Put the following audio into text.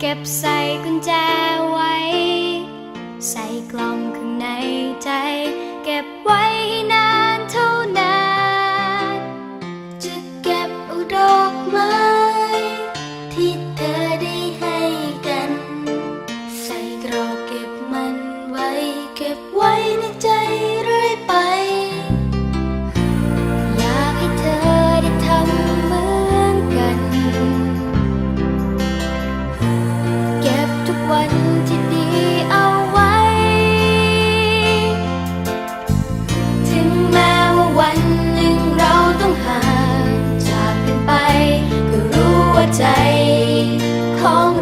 เก็บใส่กุญแจไว้ ใส่กล่องข้างในใจ เก็บไว้ ใจของ